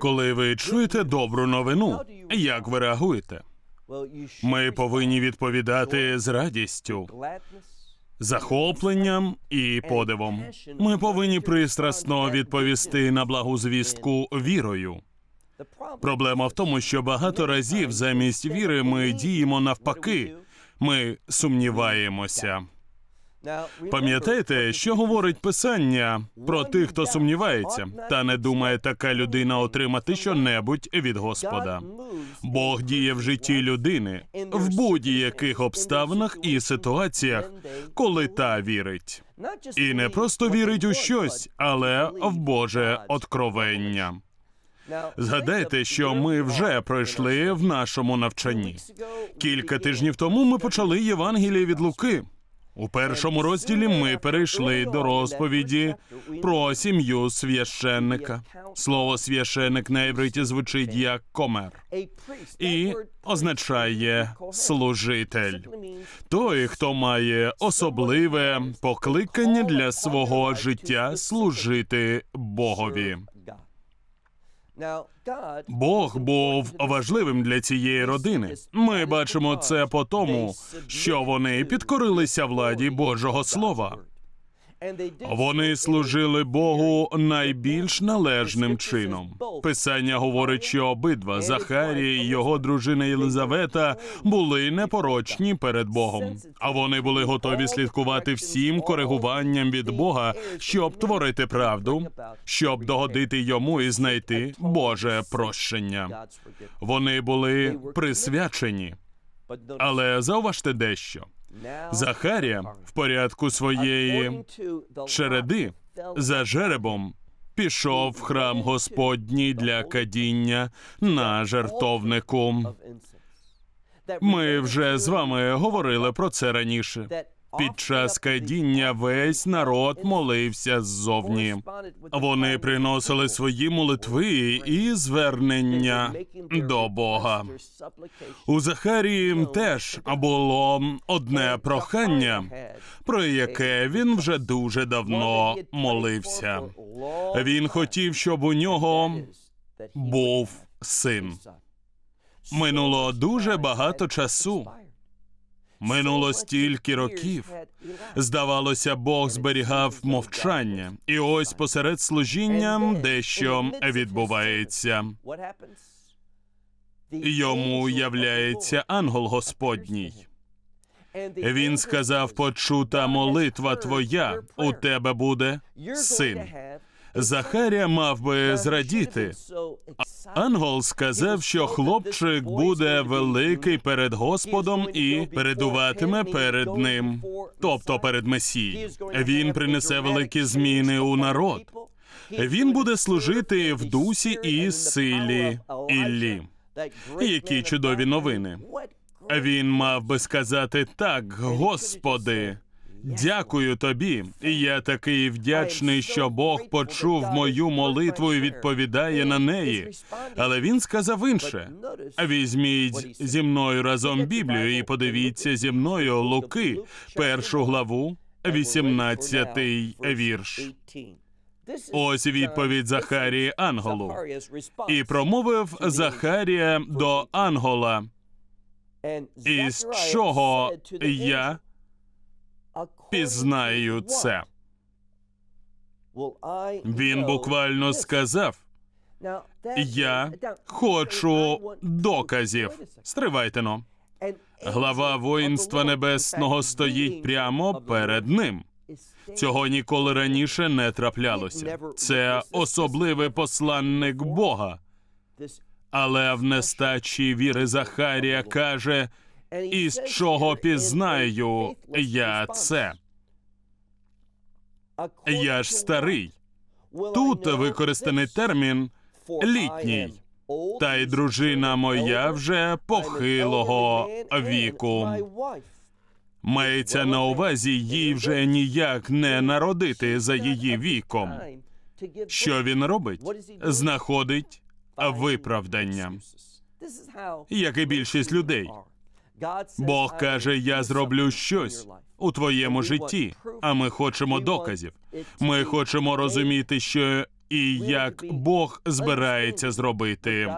Коли ви чуєте добру новину, як ви реагуєте? Ми повинні відповідати з радістю, захопленням і подивом. Ми повинні пристрасно відповісти на благу звістку вірою. Проблема в тому, що багато разів замість віри ми діємо навпаки. Ми сумніваємося. Пам'ятаєте, що говорить писання про тих, хто сумнівається, та не думає така людина отримати щонебудь від Господа. Бог діє в житті людини в будь-яких обставинах і ситуаціях, коли та вірить. І не просто вірить у щось, але в Боже откровення. Згадайте, що ми вже пройшли в нашому навчанні. Кілька тижнів тому ми почали Євангеліє від Луки. У першому розділі ми перейшли до розповіді про сім'ю священника. Слово священник на євриті звучить як комер і означає служитель. Той, хто має особливе покликання для свого життя служити Богові. Бог був важливим для цієї родини. Ми бачимо це по тому, що вони підкорилися владі Божого Слова. Вони служили Богу найбільш належним чином. Писання говорить, що обидва Захарія і його дружина Єлизавета були непорочні перед Богом, а вони були готові слідкувати всім коригуванням від Бога, щоб творити правду, щоб догодити йому і знайти Боже прощення. Вони були присвячені, але зауважте дещо. Захарія в порядку своєї череди за жеребом пішов в храм Господній для кадіння на жертовнику. Ми вже з вами говорили про це раніше. Під час кадіння весь народ молився ззовні. Вони приносили свої молитви і звернення до Бога. У Захарії теж було одне прохання, про яке він вже дуже давно молився. Він хотів, щоб у нього був син. Минуло дуже багато часу. Минуло стільки років. Здавалося, Бог зберігав мовчання, і ось посеред служіння дещо відбувається. Йому являється ангел Господній. Він сказав: почута молитва твоя, у тебе буде син. Захарія мав би зрадіти. Ангел сказав, що хлопчик буде великий перед Господом і передуватиме перед ним, тобто перед Месією. Він принесе великі зміни у народ. Він буде служити в дусі і силі Іллі. Які чудові новини. Він мав би сказати так, Господи. Дякую тобі. Я такий вдячний, що Бог почув мою молитву і відповідає на неї. Але він сказав інше: візьміть зі мною разом Біблію і подивіться зі мною Луки, першу главу, 18 вірш. Ось відповідь Захарії Ангелу. І промовив Захарія до Ангола. Із чого я пізнаю це. Він буквально сказав: Я хочу доказів. Стривайте но. Глава воїнства небесного стоїть прямо перед ним. Цього ніколи раніше не траплялося. Це особливий посланник Бога. Але в нестачі віри Захарія каже: І з чого пізнаю я це? Я ж старий. Тут використаний термін літній. Та й дружина моя вже похилого віку. Мається на увазі, їй вже ніяк не народити за її віком. Що він робить? Знаходить виправдання, як і більшість людей. Бог каже: Я зроблю щось у твоєму житті, а ми хочемо доказів. Ми хочемо розуміти, що і як Бог збирається зробити.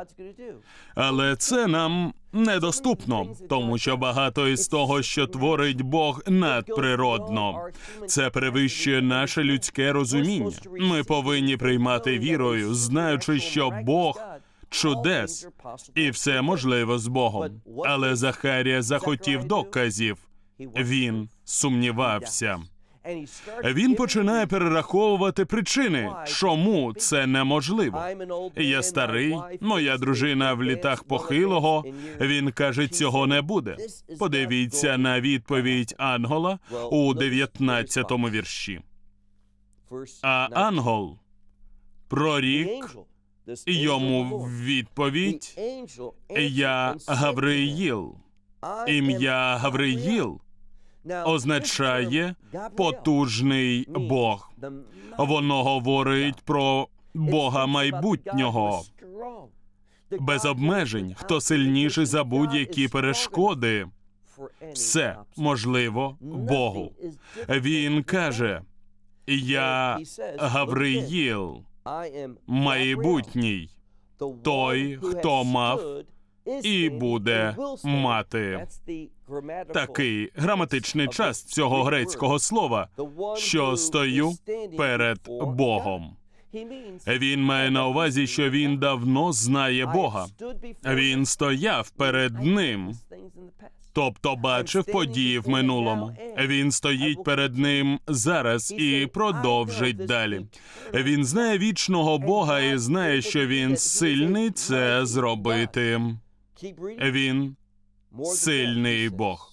Але це нам недоступно, тому що багато із того, що творить Бог, надприродно. Це перевищує наше людське розуміння. Ми повинні приймати вірою, знаючи, що Бог чудес, і все можливо з Богом. Але Захарія захотів доказів. Він сумнівався. Він починає перераховувати причини, чому це неможливо. Я старий, моя дружина в літах похилого. Він каже, цього не буде. Подивіться на відповідь Ангола у 19-му вірші. А ангел прорік йому відповідь: Я Гавриїл. Ім'я Гавриїл означає потужний Бог. Воно говорить про Бога майбутнього. Без обмежень, хто сильніший за будь-які перешкоди. Все можливо Богу. Він каже: Я Гавриїл, майбутній, той, хто мав і буде мати. Такий граматичний час цього грецького слова, що стою перед Богом. Він має на увазі, що він давно знає Бога. Він стояв перед ним, тобто бачив події в минулому. Він стоїть перед ним зараз і продовжить далі. Він знає вічного Бога і знає, що він сильний це зробити. Він сильний Бог.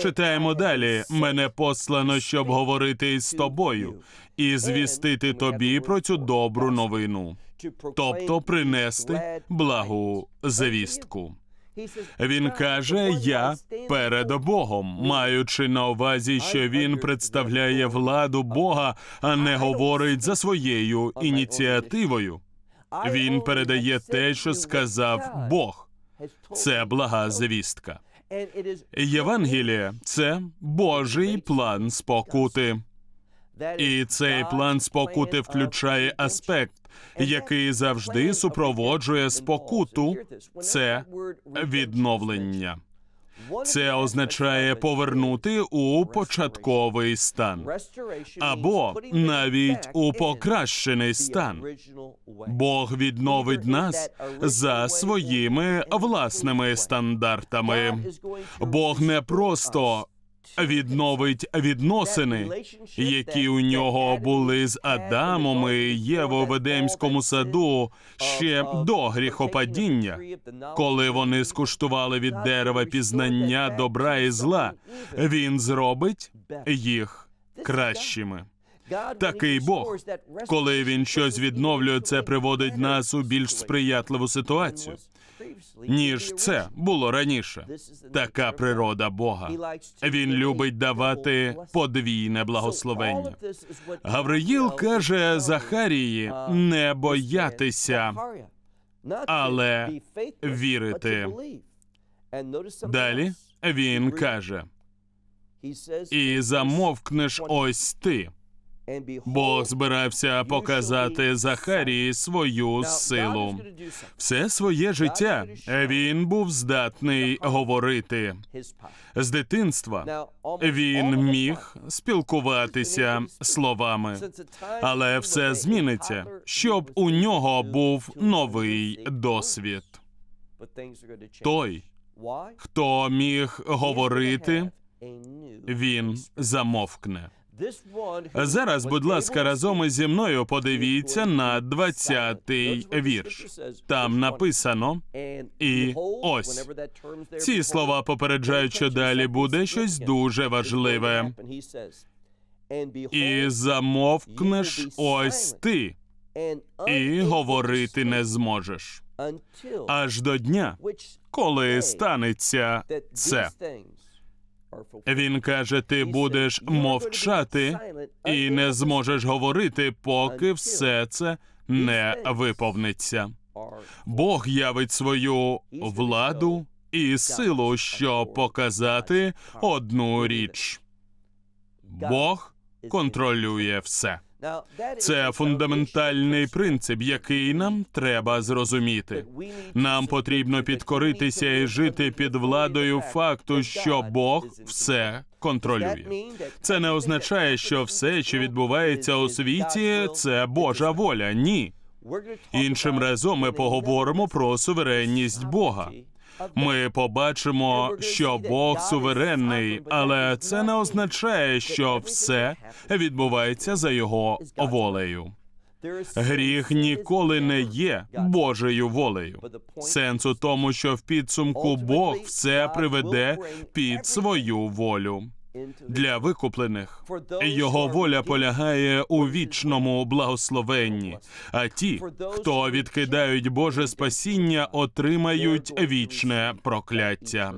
Читаємо далі. Мене послано, щоб говорити з тобою і звістити тобі про цю добру новину, тобто принести благу звістку. Він каже: Я перед Богом, маючи на увазі, що він представляє владу Бога, а не говорить за своєю ініціативою. Він передає те, що сказав Бог. Це блага звістка. Євангеліє це Божий план спокути. І цей план спокути включає аспект, який завжди супроводжує спокуту. Це відновлення. Це означає повернути у початковий стан або навіть у покращений стан. Бог відновить нас за своїми власними стандартами. Бог не просто відновить відносини, які у нього були з Адамом і Євою в Едемському саду ще до гріхопадіння, коли вони скуштували від дерева пізнання добра і зла. Він зробить їх кращими. Такий Бог, коли він щось відновлює, це приводить нас у більш сприятливу ситуацію, ніж це було раніше. Така природа Бога. Він любить давати подвійне благословення. Гавриїл каже Захарії не боятися, але вірити. Далі він каже: і замовкнеш ось ти. Бог збирався показати Захарії свою силу. Все своє життя він був здатний говорити. З дитинства він міг спілкуватися словами, але все зміниться, щоб у нього був новий досвід. Той, хто міг говорити, він замовкне. Зараз, будь ласка, разом ізі мною подивіться на 20-й вірш. Там написано, і ось ці слова попереджають, що далі буде щось дуже важливе. І замовкнеш ось ти, і говорити не зможеш. Аж до дня, коли станеться це. Він каже: ти будеш мовчати і не зможеш говорити, поки все це не виповниться. Бог явить свою владу і силу, щоб показати одну річ. Бог контролює все. Це фундаментальний принцип, який нам треба зрозуміти. Нам потрібно підкоритися і жити під владою факту, що Бог все контролює. Це не означає, що все, що відбувається у світі, це Божа воля. Ні. Іншим разом ми поговоримо про суверенність Бога. Ми побачимо, що Бог суверенний, але це не означає, що все відбувається за його волею. Гріх ніколи не є Божою волею. Сенс у тому, що в підсумку Бог все приведе під свою волю. Для викуплених його воля полягає у вічному благословенні. А ті, хто відкидають Боже спасіння, отримають вічне прокляття.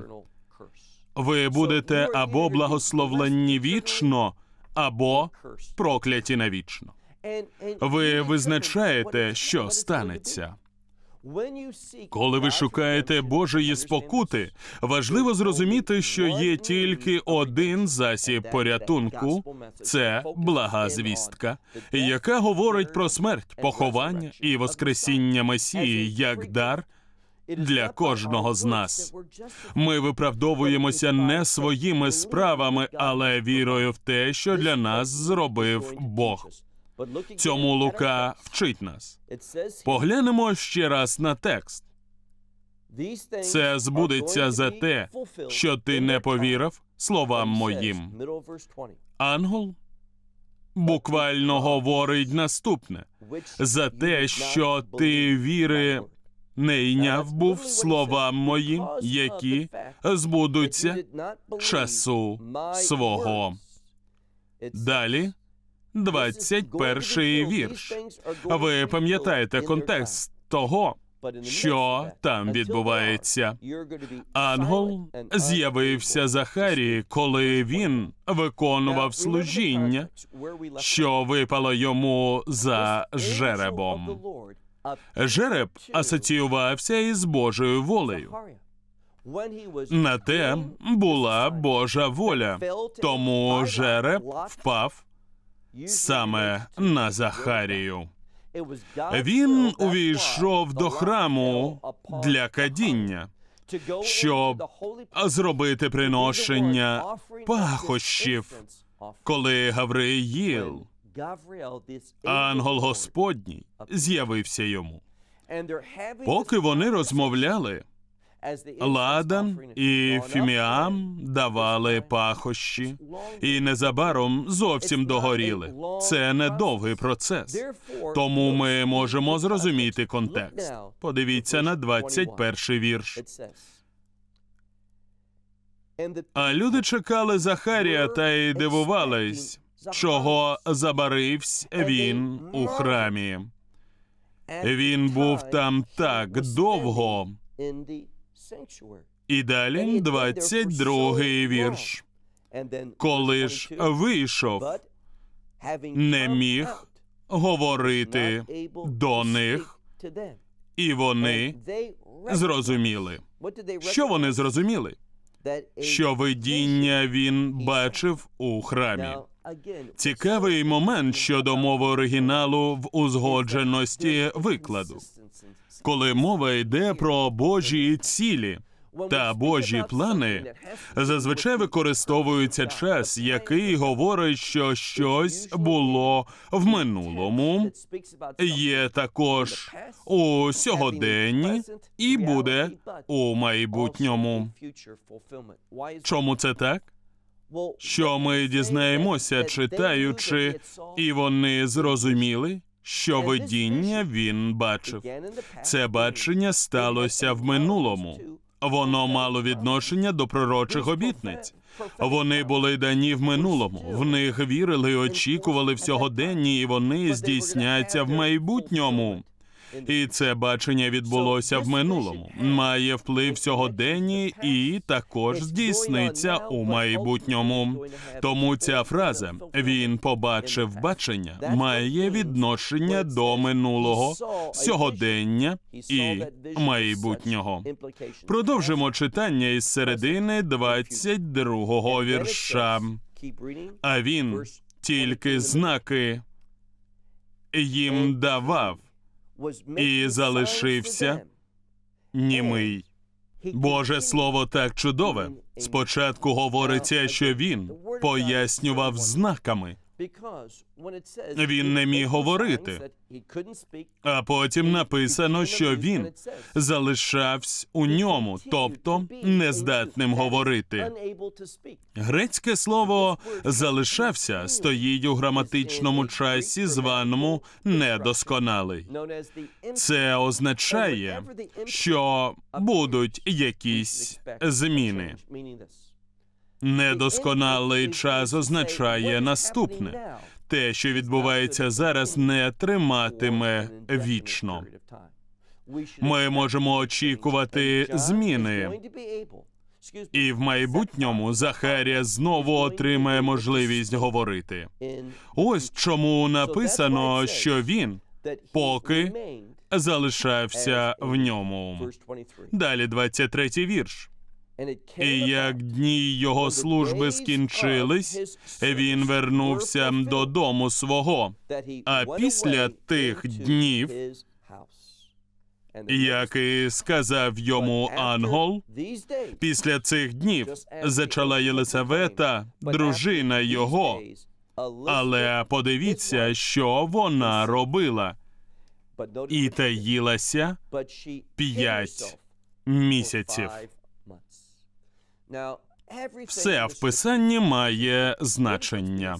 Ви будете або благословлені вічно, або прокляті навічно. Ви визначаєте, що станеться. Коли ви шукаєте Божої спокути, важливо зрозуміти, що є тільки один засіб порятунку це блага звістка, яка говорить про смерть, поховання і воскресіння Месії як дар для кожного з нас. Ми виправдовуємося не своїми справами, але вірою в те, що для нас зробив Бог. Цьому Лука вчить нас. Поглянемо ще раз на текст. Це збудеться за те, що ти не повірив словам моїм. Ангел буквально говорить наступне за те, що ти віри не йняв був словам моїм, які збудуться часу свого. Далі 21 вірш. Ви пам'ятаєте контекст того, що там відбувається? Ангел з'явився Захарії, коли він виконував служіння, що випало йому за жеребом. Жереб асоціювався із Божою волею. На те була Божа воля, тому жереб впав саме на Захарію. Він увійшов до храму для кадіння, щоб зробити приношення пахощів, коли Гавриїл, ангел Господній, з'явився йому. Поки вони розмовляли, Ладан і Фіміам давали пахощі, і незабаром зовсім догоріли. Це недовгий процес. Тому ми можемо зрозуміти контекст. Подивіться на 21 вірш. А люди чекали Захарія та й дивувались, чого забарився він у храмі. Він був там так довго. І далі 22-й вірш. Коли ж вийшов, не міг говорити до них, і вони зрозуміли. Що вони зрозуміли? Що видіння він бачив у храмі. Цікавий момент щодо мови оригіналу в узгодженості викладу коли мова йде про Божі цілі та Божі плани, зазвичай використовується час, який говорить, що щось було в минулому, є також у сьогоденні і буде у майбутньому. Чому це так? Що ми дізнаємося, читаючи, і вони зрозуміли, що видіння він бачив. Це бачення сталося в минулому. Воно мало відношення до пророчих обітниць. Вони були дані в минулому. В них вірили, і очікували в сьогоденні, і вони здійсняться в майбутньому. І це бачення відбулося в минулому, має вплив в сьогоденні і також здійсниться у майбутньому. Тому ця фраза він побачив бачення має відношення до минулого, сьогодення і майбутнього. Продовжимо читання із середини 22-го вірша. А він тільки знаки їм давав, і залишився німий. Боже слово так чудове. Спочатку говориться, що він пояснював знаками, Він не міг говорити. а потім написано, що він залишався у ньому, тобто нездатним говорити. Грецьке слово залишався стоїть у граматичному часі, званому недосконалий. Це означає, що будуть якісь зміни. Недосконалий час означає наступне: те, що відбувається зараз, не триматиме вічно. Ми можемо очікувати зміни, і в майбутньому Захарія знову отримає можливість говорити. Ось чому написано, що він поки залишався в ньому. Далі 23-й вірш. І як дні його служби скінчились, він вернувся додому свого. А після тих днів, Як і сказав йому ангел, після цих днів зачала Єлисавета, дружина його. Але подивіться, що вона робила, і таїлася п'ять місяців. Все в писанні має значення.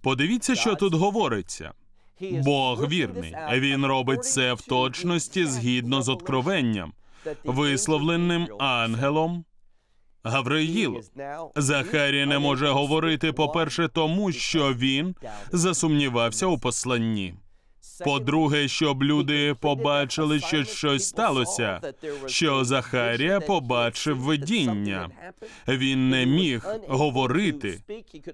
Подивіться, що тут говориться. Бог вірний. Він робить це в точності згідно з откровенням, висловленим ангелом Гавриїл. Захарія не може говорити, по-перше, тому що він засумнівався у посланні. По-друге, щоб люди побачили, що щось сталося, що Захарія побачив видіння. Він не міг говорити,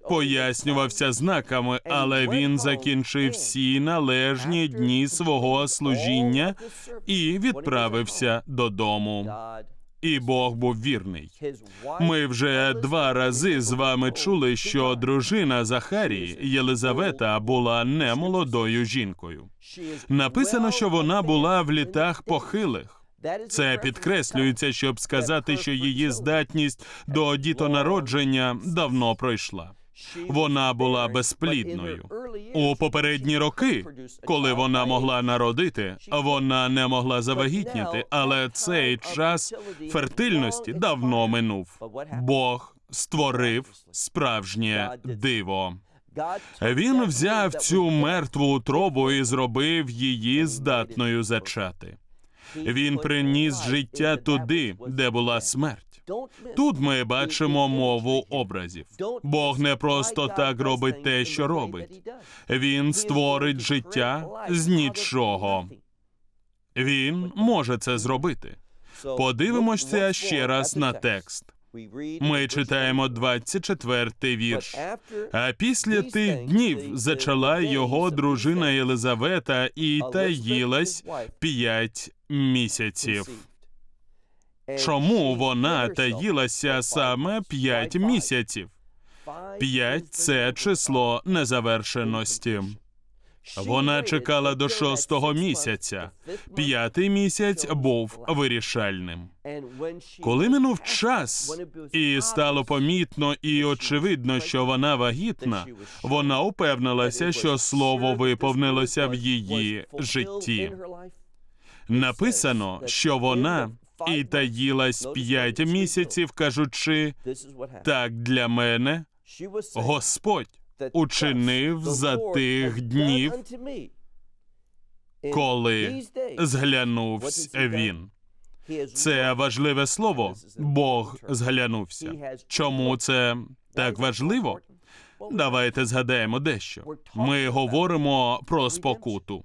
пояснювався знаками, але він закінчив всі належні дні свого служіння і відправився додому. І Бог був вірний. Ми вже два рази з вами чули, що дружина Захарії Єлизавета була немолодою жінкою. Написано, що вона була в літах похилих. Це підкреслюється, щоб сказати, що її здатність до дітонародження давно пройшла. Вона була безплідною. У попередні роки, коли вона могла народити, вона не могла завагітніти, але цей час фертильності давно минув. Бог створив справжнє диво. Він взяв цю мертву утробу і зробив її здатною зачати. Він приніс життя туди, де була смерть. Тут ми бачимо мову образів. Бог не просто так робить те, що робить. Він створить життя з нічого. Він може це зробити. Подивимося ще раз на текст. Ми читаємо 24-й вірш. А після тих днів зачала його дружина Єлизавета і таїлась п'ять місяців. Чому вона таїлася саме п'ять місяців? П'ять це число незавершеності. Вона чекала до шостого місяця. П'ятий місяць був вирішальним. Коли минув час, і стало помітно і очевидно, що вона вагітна, вона упевнилася, що слово виповнилося в її житті. Написано, що вона і таїлась п'ять місяців, кажучи, так для мене Господь учинив за тих днів, коли зглянувся він. Це важливе слово. Бог зглянувся. Чому це так важливо? Давайте згадаємо дещо. Ми говоримо про спокуту.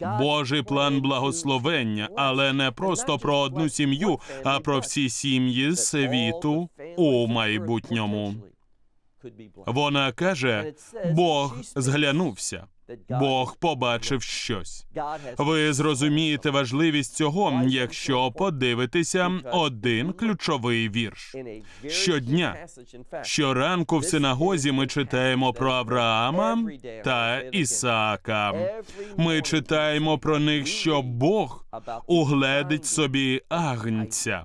Божий план благословення, але не просто про одну сім'ю, а про всі сім'ї світу у майбутньому. Вона каже: Бог зглянувся, Бог побачив щось. Ви зрозумієте важливість цього, якщо подивитеся один ключовий вірш. Щодня, Щоранку в синагозі ми читаємо про Авраама та Ісаака. Ми читаємо про них, що Бог угледить собі агнця,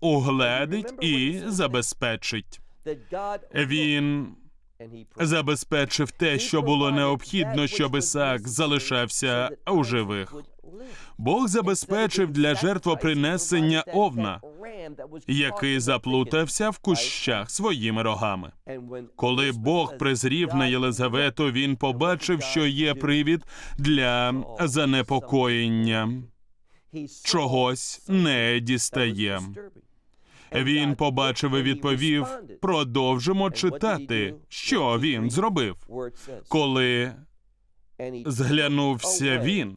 угледить і забезпечить. Він забезпечив те, що було необхідно, щоб Ісаак залишався у живих. Бог забезпечив для жертвопринесення овна, який заплутався в кущах своїми рогами. Коли Бог призрів на Єлизавету, він побачив, що є привід для занепокоєння. Чогось не дістає. Він побачив і відповів: продовжимо читати, що він зробив, коли зглянувся він,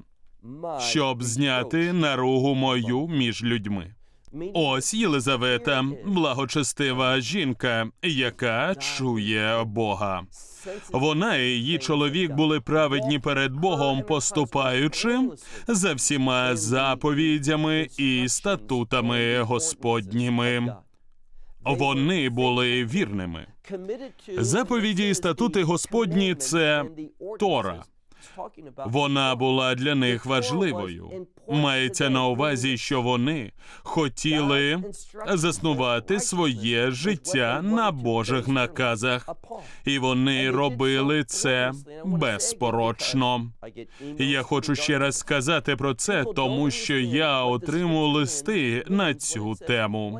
щоб зняти наругу мою між людьми. Ось Єлизавета, благочестива жінка, яка чує Бога. Вона і її чоловік були праведні перед Богом, поступаючи за всіма заповідями і статутами Господніми. Вони були вірними. Заповіді і статути Господні це Тора. Вона була для них важливою. Мається на увазі, що вони хотіли заснувати своє життя на Божих наказах, і вони робили це безпорочно. Я хочу ще раз сказати про це, тому що я отримав листи на цю тему.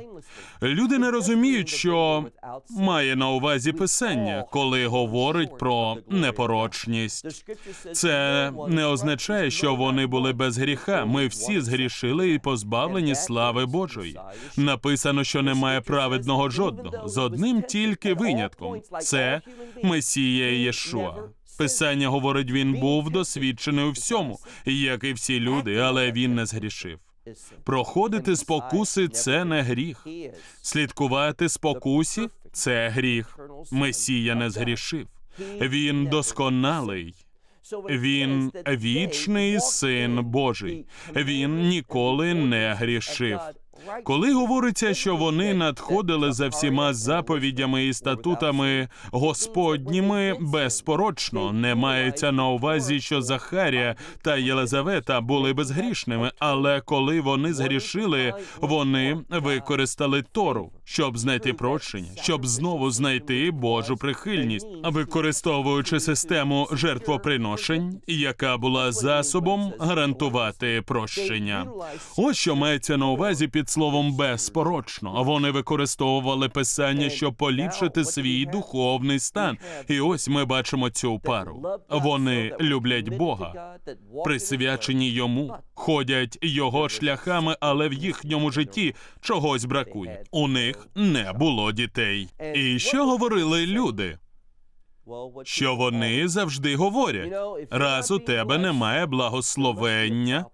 Люди не розуміють, що має на увазі писання, коли говорить про непорочність. Це не означає, що вони були без гріха. Ми всі згрішили і позбавлені слави Божої. Написано, що немає праведного жодного з одним тільки винятком. Це Месія Єшуа. Писання говорить, він був досвідчений у всьому, як і всі люди, але він не згрішив. Проходити спокуси це не гріх. Слідкувати спокусі це гріх. Месія не згрішив. Він досконалий. Він вічний син Божий. Він ніколи не грішив. Коли говориться, що вони надходили за всіма заповідями і статутами Господніми безпорочно, не мається на увазі, що Захарія та Єлизавета були безгрішними, але коли вони згрішили, вони використали Тору, щоб знайти прощення, щоб знову знайти Божу прихильність, використовуючи систему жертвоприношень, яка була засобом гарантувати прощення. Ось що мається на увазі під словом безпорочно. Вони використовували писання, щоб поліпшити свій духовний стан. І ось ми бачимо цю пару. Вони люблять Бога, присвячені йому, ходять його шляхами, але в їхньому житті чогось бракує. У них не було дітей. І що говорили люди? Що вони завжди говорять: раз у тебе немає благословення,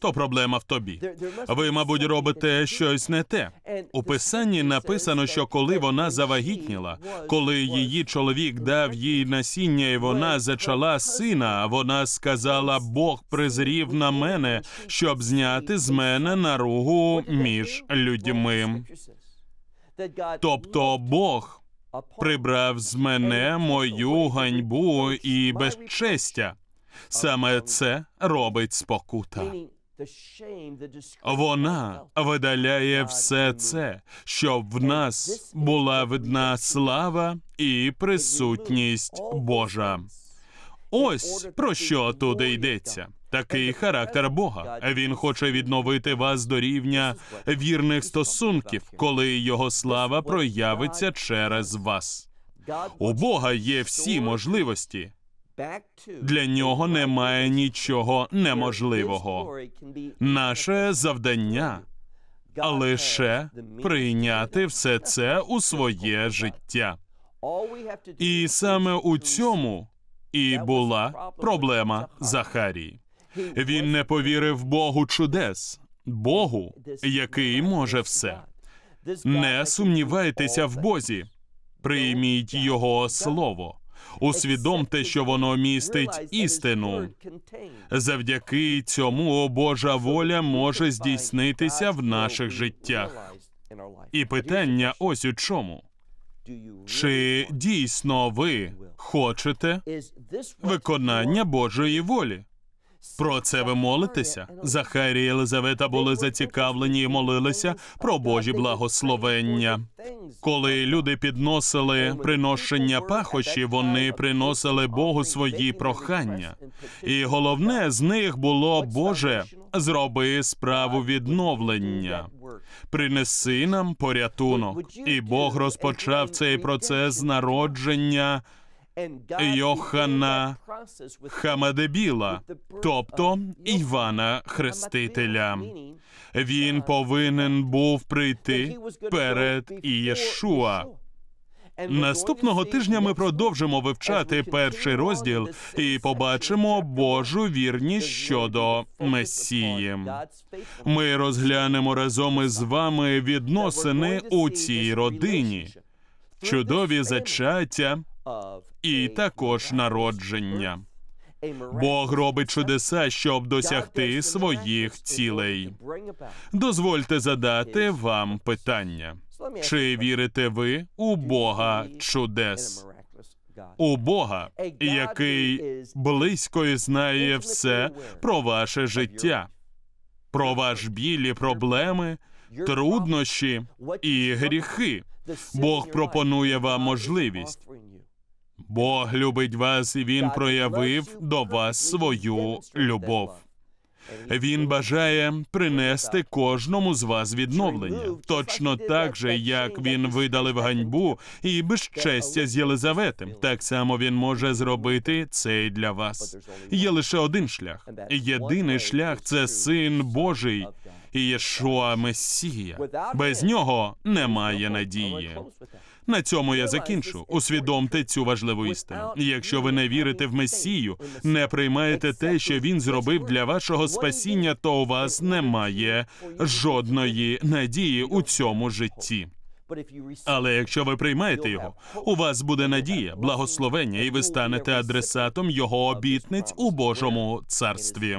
то проблема в тобі. Ви, мабуть, робите щось не те. У писанні написано, що коли вона завагітніла, коли її чоловік дав їй насіння, і вона зачала сина, вона сказала: Бог призрів на мене, щоб зняти з мене наругу між людьми. Тобто Бог прибрав з мене мою ганьбу і безчестя. Саме це робить спокута. Вона видаляє все це, щоб в нас була видна слава і присутність Божа. Ось про що туди йдеться. Такий характер Бога. Він хоче відновити вас до рівня вірних стосунків, коли його слава проявиться через вас. У Бога є всі можливості. Для нього немає нічого неможливого. Наше завдання лише прийняти все це у своє життя. І саме у цьому і була проблема Захарії. Він не повірив Богу чудес, Богу, який може все. Не сумнівайтеся в Бозі, прийміть Його слово. Усвідомте, що воно містить істину. Завдяки цьому Божа воля може здійснитися в наших життях. І питання ось у чому: чи дійсно ви хочете виконання Божої волі? Про це ви молитеся. Захарія і Єлизавета були зацікавлені і молилися про Божі благословення. Коли люди підносили приношення пахощі, вони приносили Богу свої прохання. І головне з них було Боже, зроби справу відновлення. Принеси нам порятунок. І Бог розпочав цей процес народження Йохана Хамадебіла, тобто Івана Хрестителя. Він повинен був прийти перед Ієшуа. Наступного тижня ми продовжимо вивчати перший розділ і побачимо Божу вірність щодо Месії. Ми розглянемо разом із вами відносини у цій родині, чудові зачаття і також народження. Бог робить чудеса, щоб досягти своїх цілей. Дозвольте задати вам питання: чи вірите ви у Бога чудес? У Бога, який близько і знає все про ваше життя, про ваш біль і проблеми, труднощі і гріхи. Бог пропонує вам можливість. Бог любить вас, і Він проявив до вас свою любов. Він бажає принести кожному з вас відновлення, точно так же, як він видалив ганьбу і безчестя з Єлизавети. Так само він може зробити це і для вас. Є лише один шлях. Єдиний шлях це син Божий. Ієшуа Месія. Без нього немає надії. На цьому я закінчу. Усвідомте цю важливу істину. Якщо ви не вірите в Месію, не приймаєте те, що він зробив для вашого спасіння, то у вас немає жодної надії у цьому житті. Але якщо ви приймаєте його, у вас буде надія, благословення, і ви станете адресатом його обітниць у Божому царстві.